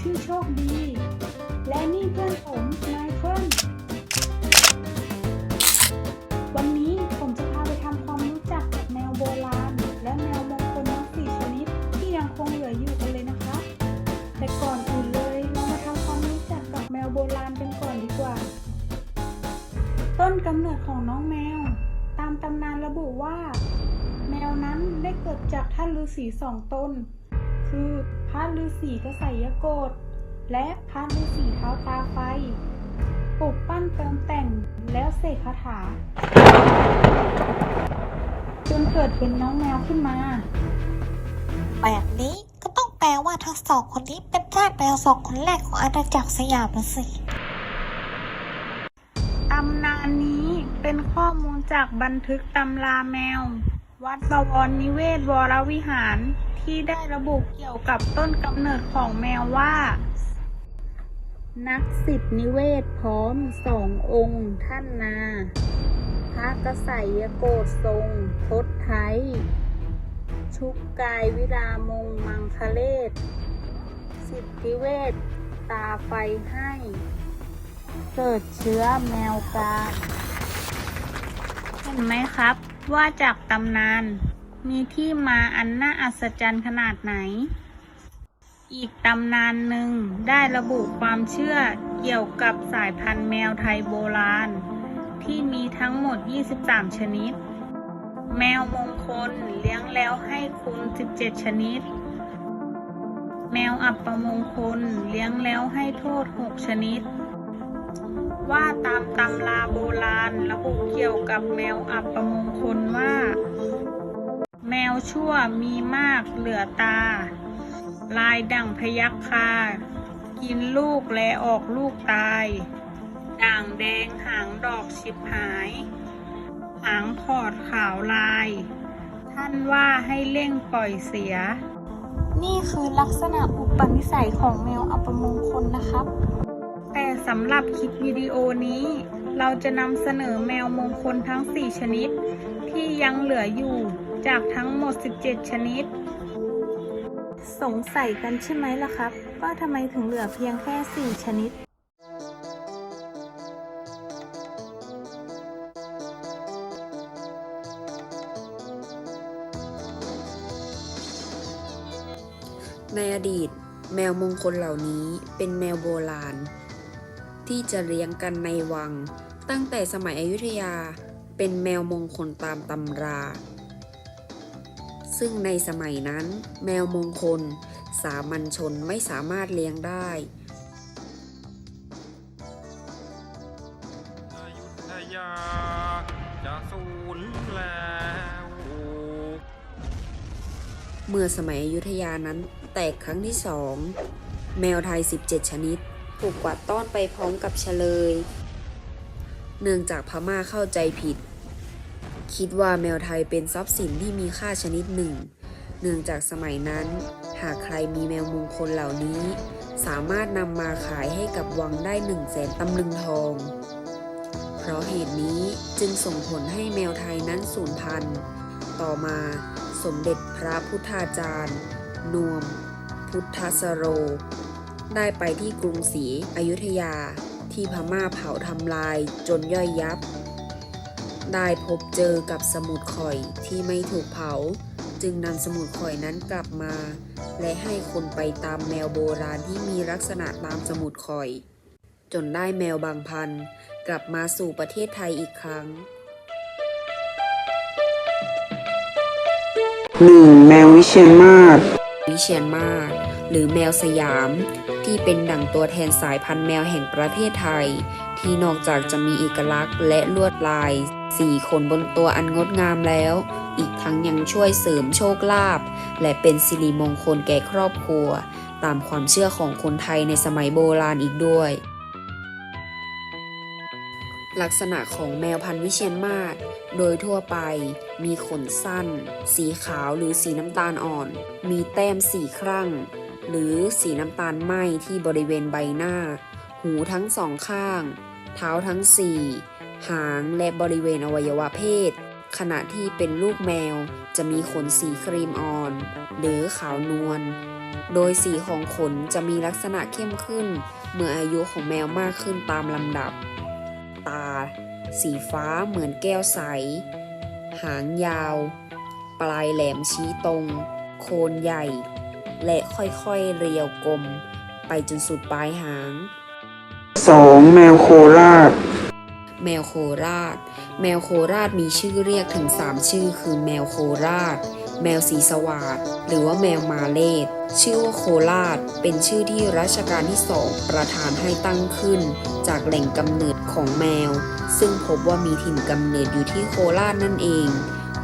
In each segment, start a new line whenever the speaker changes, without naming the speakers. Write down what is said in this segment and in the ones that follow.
ชื่อโชคดี และนๆผมไมเคิลวันนี้ผมจะพาไปทำความรู้จักกับแมวโบราณ และแมวมงคลทั้งสี่ชนิดที่ยังคงเหลืออยู่กันเลยนะคะ แต่ก่อนอื่นเลยเรามาทำความรู้จักกับแมวโบราณกันก่อนดีกว่า ต้นกำเนิดของน้องแมว ตามตำนานระบุว่า แมวนั้นได้เกิดจากท่านฤาษีสองตน คือ ระฤาษีกษัยโกฏและพระฤาษีเท้าตาไฟปลูกปั้นเติมแต่งแล้วเสกคาถา จนเกิดเป็นน้องแมวขึ้นมา
แบบนี้ก็ต้องแปลว่าทั้งสองคนนี้เป็นทาสแมวสองคนแรกของอาณาจักรสยามนะสิ
ตำนานนี้เป็นข้อมูลจากบันทึกตำราแมว วัดบวรนิเวศวรวิหาร ที่ได้ระบุเกี่ยวกับต้นกำเนิดของแมวว่า นักสิทธินิเวศพร้อมสององค์ท่านนา พระกษัยโกฏทรงทศไทย ชุกกายวิรามงมังคเลศสิทธิเวศ ตาไฟให้ เกิดเชื้อแมวกาเห็นไหมครับว่าจากตำนาน มีที่มาอันน่าอัศจรรย์ขนาดไหน อีกตำนานหนึ่งได้ระบุความเชื่อเกี่ยวกับสายพันธุ์แมวไทยโบราณ ที่มีทั้งหมด 23 ชนิด แมวมงคลเลี้ยงแล้วให้คุณ 17 ชนิด แมวอัปมงคลเลี้ยงแล้วให้โทษ 6 ชนิดว่าตามตำราโบราณระบุเกี่ยวกับแมวอัปมงคลว่า แมวชั่วมีมากเหลือตา ลายดั่งพยัคฆากินลูกและออกลูกตาย ด่างแดงหางดอกชิบหาย หางพอดขาวลาย ท่านว่าให้เร่งปล่อยเสีย นี่คือลักษณะอุปนิสัยของแมวอัปมงคลนะครับ แต่สำหรับคลิปวิดีโอนี้ เราจะนำเสนอแมวมงคลทั้ง 4 ชนิด ที่ยังเหลืออยู่ จากทั้งหมด 17 ชนิด สงสัยกันใช่ไหมล่ะครับ ว่าทำไมถึงเหลือเพียงแค่ 4 ชนิด
ในอดีต แมวมงคลเหล่านี้เป็นแมวโบราณ ที่จะเลี้ยงกันในวัง ตั้งแต่สมัยอยุธยาเป็นแมวมงคลตามตำรา ซึ่งในสมัยนั้น แมวมงคล สามัญชนไม่สามารถเลี้ยงได้
ยุธยาจะสูญแล้ว
เมื่อสมัยอยุธยานั้นแตกครั้งที่สองแมวไทย 17 ชนิด ถูกกวาดต้อนไปพร้อมกับเฉลย เนื่องจากพม่าเข้าใจผิด คิดว่าแมวไทยเป็นทรัพย์สินที่มีค่าชนิดหนึ่ง เนื่องจากสมัยนั้น หากใครมีแมวมงคลเหล่านี้ สามารถนำมาขายให้กับวังได้หนึ่งแสนตำลึงทอง เพราะเหตุนี้จึงส่งผลให้แมวไทยนั้นสูญพันธุ์ ต่อมาสมเด็จพระพุทธาจารย์ นวม พุทธสโร ได้ไปที่กรุงศรีอยุธยาที่พม่าเผาทำลายจนย่อยยับ ได้พบเจอกับสมุดข่อยที่ไม่ถูกเผา จึงนำสมุดข่อยนั้นกลับมา และให้คนไปตามแมวโบราณที่มีลักษณะตามสมุดข่อย จนได้แมวบางพันธุ์กลับมาสู่ประเทศไทยอีกครั้ง
หนึ่งแมววิเชียรมาศ
วิเชียรมาศหรือแมวสยาม ที่เป็นดั่งตัวแทนสายพันธุ์แมวแห่งประเทศไทย ที่นอกจากจะมีเอกลักษณ์และลวดลาย สี่ขนบนตัวอันงดงามแล้ว อีกทั้งยังช่วยเสริมโชคลาภและเป็นสิริมงคลแก่ครอบครัว ตามความเชื่อของคนไทยในสมัยโบราณอีกด้วย ลักษณะของแมวพันธุ์วิเชียรมาศโดยทั่วไปมีขนสั้น สีขาวหรือสีน้ำตาลอ่อน มีแต้มสีครั่ง หรือสีน้ำตาลไหมที่บริเวณใบหน้า หูทั้งสองข้าง เท้าทั้งสี่ หางและบริเวณอวัยวะเพศ ขณะที่เป็นลูกแมวจะมีขนสีครีมอ่อน หรือขาวนวล โดยสีของขนจะมีลักษณะเข้มขึ้น เมื่ออายุของแมวมากขึ้นตามลำดับ ตา สีฟ้าเหมือนแก้วใส หางยาว ปลายแหลมชี้ตรง โคนใหญ่ และค่อยๆเรียวกลม ไปจนสุดปลายหาง
2. แมวโคราช
แมวโคราช แมวโคราชมีชื่อเรียกถึง 3 ชื่อคือแมวโคราช แมวสีสวาดหรือว่าแมวมาเลดชื่อว่าโคราช เป็นชื่อที่รัชกาลที่สองประทานให้ตั้งขึ้น จากแหล่งกำเนิดของแมว ซึ่งพบว่ามีถิ่นกำเนิดอยู่ที่โคราชนั่นเอง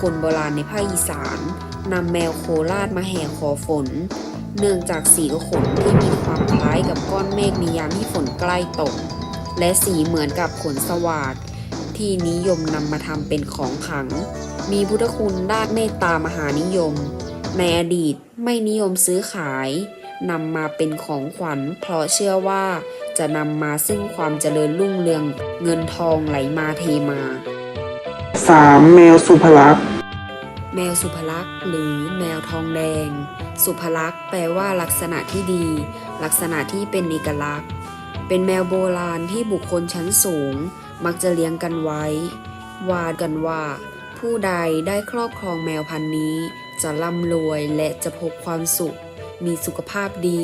คนโบราณในภาคอีสานนำแมวโคราชมาแห่ขอฝน เนื่องจากสีขนที่มีความคล้ายกับก้อนเมฆในยามที่ฝนใกล้ตก และสีเหมือนกับขนสวาดที่นิยมนำมาทำเป็นของขลัง มีพุทธคุณด้านเมตตามหานิยม ในอดีตไม่นิยมซื้อขายนำมาเป็นของขวัญ เพราะเชื่อว่าจะนำมาซึ่งความเจริญรุ่งเรืองเงินทองไหลมาเทมา
3. แมวสุภลักษณ์
แมวสุภลักษณ์หรือแมวทองแดง สุภลักษณ์แปลว่าลักษณะที่ดี ลักษณะที่เป็นเอกลักษณ์ เป็นแมวโบราณที่บุคคลชั้นสูง มักจะเลี้ยงกันไว้ว่ากันว่า ผู้ใดได้ครอบครองแมวพันธุ์นี้ จะร่ำรวยและจะพบความสุข มีสุขภาพดี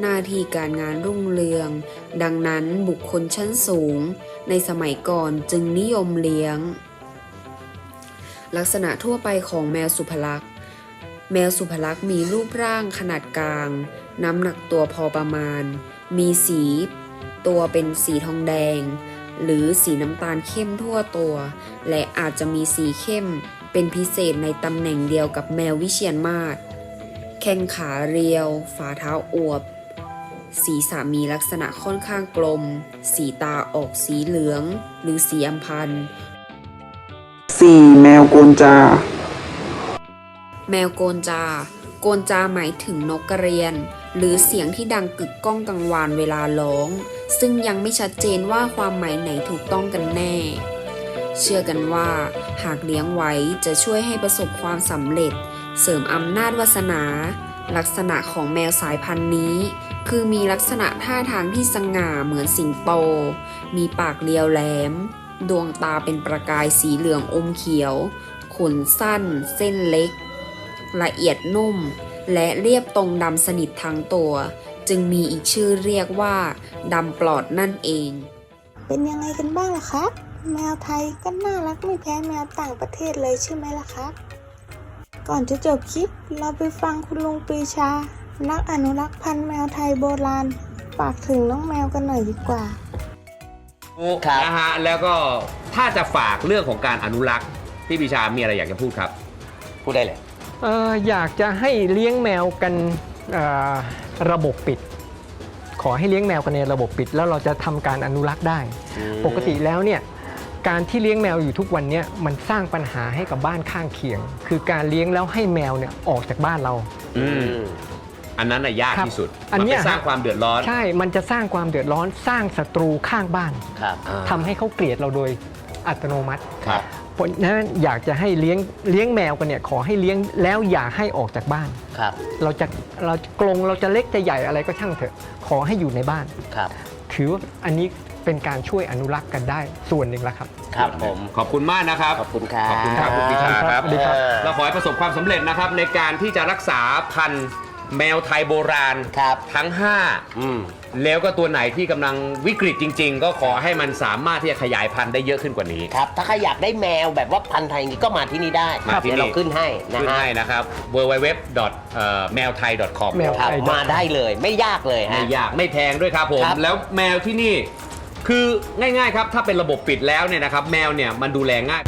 หน้าที่การงานรุ่งเรือง ดังนั้นบุคคลชั้นสูง ในสมัยก่อนจึงนิยมเลี้ยง ลักษณะทั่วไปของแมวสุภลักษณ์แมวสุภลักษณ์มีรูปร่างขนาดกลาง น้ำหนักตัวพอประมาณ มีสี ตัวเป็นสีทองแดง หรือสีน้ำตาลเข้มทั่วตัว และอาจจะมีสีเข้มเป็นพิเศษในตำแหน่งเดียวกับแมววิเชียนมาศแข้งขาเรียว ฝ่าเท้าอวบ สีสามีลักษณะค่อนข้างกลม สีตาออกสีเหลือง หรือสีอัมพันธ์
4. แมวโกนจา
แมวโกนจา โกนจาหมายถึงนกกระเรียน หรือเสียงที่ดังกึกก้องกังวานเวลาร้อง ซึ่งยังไม่ชัดเจนว่าความหมายไหนถูกต้องกันแน่ เชื่อกันว่า หากเลี้ยงไว้จะช่วยให้ประสบความสำเร็จ เสริมอำนาจวาสนา ลักษณะของแมวสายพันธุ์นี้ คือมีลักษณะท่าทางที่สง่าเหมือนสิงโต มีปากเรียวแหลม ดวงตาเป็นประกายสีเหลืองอมเขียว ขนสั้น เส้นเล็ก ละเอียดนุ่ม และเรียบตรงดำสนิททั้งตัว จึงมีอีกชื่อเรียกว่าดำปลอดนั่นเอง
เป็นยังไงกันบ้างล่ะครับ แมวไทยก็น่ารักไม่แพ้แมวต่างประเทศเลยใช่ไหมล่ะครับ ก่อนจะจบคลิปเราไปฟังคุณลุงปรีชา นักอนุรักษ์พันธุ์แมวไทยโบราณฝากถึงน้องแมวกันหน่อยดีกว่า
ครับ
นะฮะแล้วก็ถ้าจะฝากเรื่องของการอนุรักษ์พี่ปิชามีอะไรอยากจะพูดครับ
พูดได้เลย
เอ่ออยากจะให้เลี้ยงแมวกันเอ่อระบบปิด ขอให้เลี้ยงแมวกันในระบบปิด แล้วเราจะทำการอนุรักษ์ได้ ปกติแล้วเนี่ยการที่เลี้ยงแมวอยู่ทุกวันเนี้มันสร้างปัญหาให้กับบ้านข้างเคียง คือการเลี้ยงแล้วให้แมวเนี่ยออกจากบ้านเรา
อืมอันนั้นน่ะยาก
ครับ
ที่สุด
อันเนี้ย
มัไปสร้างความเดือดร้อน
ใช่ มันจะสร้างความเดือดร้อน สร้างศัตรูข้างบ้าน
ครับ
ทำให้เขาเกลียดเราโดย อัตโนมัติ
ครับ
เพราะฉะนั้นอยากจะให้เลี้ยงเลี้ยงแมวกันเนี่ยขอให้เลี้ยงแล้วอย่าให้ออกจากบ้าน
ครับ
เราจะเรากรงเราจะเล็กจะใหญ่อะไรก็ช่างเถอะ ขอให้อยู่ในบ้าน
ครับ
ถือว่าอันนี้เป็นการช่วยอนุรักษ์กันได้ส่วนหนึ่งแล้วครับ
ครับผม
ขอบคุณมากนะครับ
ขอบคุณครับ
ขอบคุณครับคุณปิชาครับ
สวัสดีครับ
เราขอให้ประสบความสำเร็จนะครับในการที่จะรักษาพันธุ์ แมวไทยโบราณ
ครับ
ทั้ง
อืม
5แล้วก็ตัวไหนที่กำลังวิกฤตจริง ๆ ก็ขอให้มันสามารถที่จะขยายพันธุ์ได้เยอะขึ้นกว่านี้
ครับ ถ้าใครอยากได้แมวแบบว่าพันธุ์ไทยจริงๆก็มาที่นี่ได้
มาที่นี่
เดี๋ยวเราขึ้นให้นะ
ขึ้น
ฮะ
ให้นะครับ www. แมวไทย .com
แมว
ครับ
ไทย
มาได้เลยไม่ยากเลยฮะ
ไม่ยากไม่แพงด้วยครับผม
ครับ
แล้วแมวที่นี่คือง่ายๆครับ ถ้าเป็นระบบปิดแล้วเนี่ยนะครับ แมวเนี่ยมันดูแลง่าย